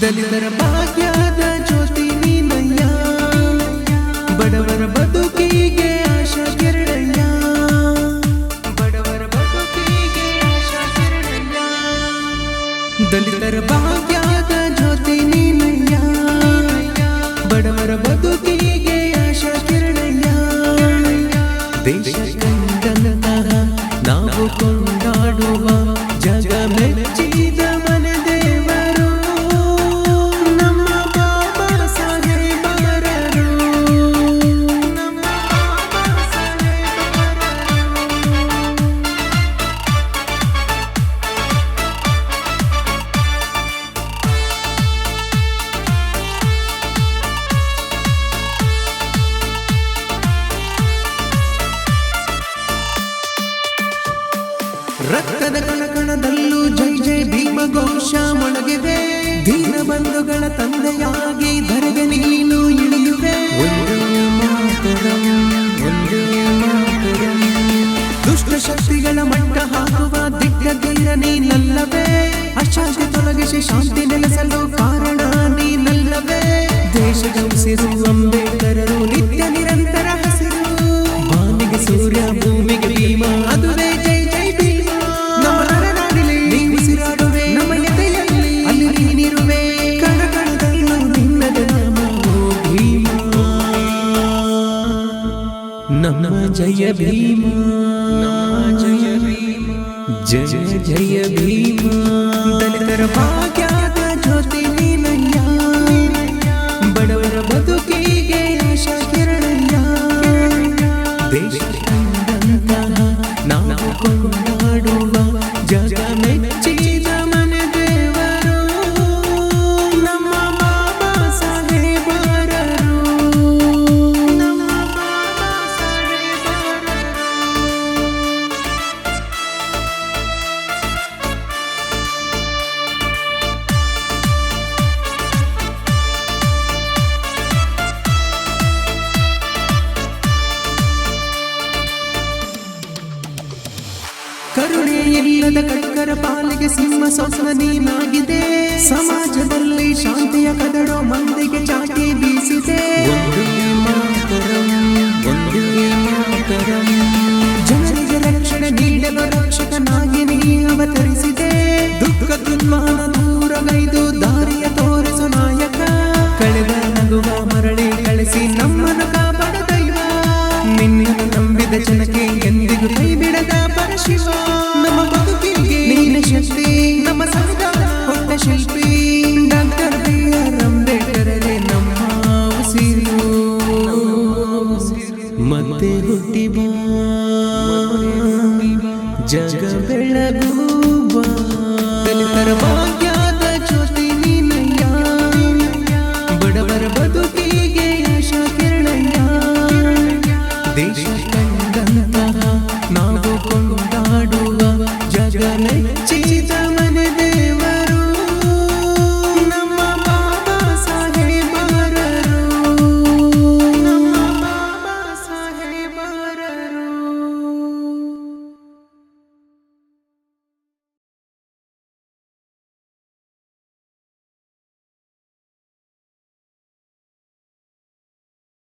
ದಲಿತರ ಭಾಗ್ಯದ ಜ್ಯೋತಿ ನೀನಯ್ಯ ಬಡವರ ಬದುಕಿಗೆ ಆಶಾ ಕಿರಣಯ್ಯ ಬಡವರ ಬದುಕಿಗೆ ಆಶಾ ಕಿರಣಯ್ಯ ದಲಿತರ ಭಾಗ್ಯದ ಜ್ಯೋತಿ ನೀನಯ್ಯ ಬಡವರ ಬದುಕಿಗೆ ಆಶಾ ಕಿರಣಯ್ಯ ದೇಶ ಕಂಡಂತಹ ನಾವು ಕೊಂಡಾಡುವ ಜಗ ರಕ್ತದ ಕಣಕಣದಲ್ಲೂ ಜೈ ಜೈ ಭೀಮ ಘೋಷ ಮೊಳಗಿದೆ ದೀನ ಬಂಧುಗಳ ತಂದೆಯಾಗಿ ಧರೆಗೆ ನೀನು ಇಳಿಯುವೆ. ದುಷ್ಟ ಶಕ್ತಿಗಳ ಮಟ್ಟ ಹಾಕುವ ದಿಟ್ಟ ಧೀರ ನೀನಲ್ಲವೇ. ಅಶಾಂತಿ ತೊಲಗಿಸಿ ಶಾಂತಿ ನೆಲೆಸಲು ಕಾರಣ ನೀನಲ್ಲವೇ. ದೇಶದ ಉಸಿರು ಅಂಬೇಡ್ಕರರು ನಿತ್ಯ नम जय भीम। जय भीम जय जय भीम। दल भाग्या ज्योति नैया बड़ की गई आशा देश ಕರುಣೆ ಇಲ್ಲದ ಕಟ್ಟರ ಪಾಲಿಗೆ ಸಿಂಹ ಸ್ವಪ್ನ ನೀನಾಗಿದೆ. ಸಮಾಜದಲ್ಲಿ ಶಾಂತಿಯ ಕದಡೋ ಮಂದಿಗೆ ಚಾಟಿ ಬೀಸಿದೆ. ಜನರಿಗೆ ರಕ್ಷಣೆ ನೀಡಲು ರಕ್ಷಕನಾಗಿ ನೀ ಅವತರಿಸಿದೆ. ದುಃಖ ದುರ್ಮಾನ ದೂರಗೈದು ನಮ್ಮ ಬದುಕಿಗೆ ನೀನ ಶಕ್ತಿ ನಮ್ಮ ಸಂವಿಧಾನ ಹೊತ್ತ ಶಿಲ್ಪಿ. ಡಾಕ್ಟರ್ ಬಿ ಆರ್ ಅಂಬೇಡ್ಕರೇ ನಮ್ಮ ಉಸಿರು. ಮತ್ತೆ ಹುಟ್ಟಿ ಬಾ ಜಗ ಬೆಳಗುವ. ದಲಿತರ 记得吗？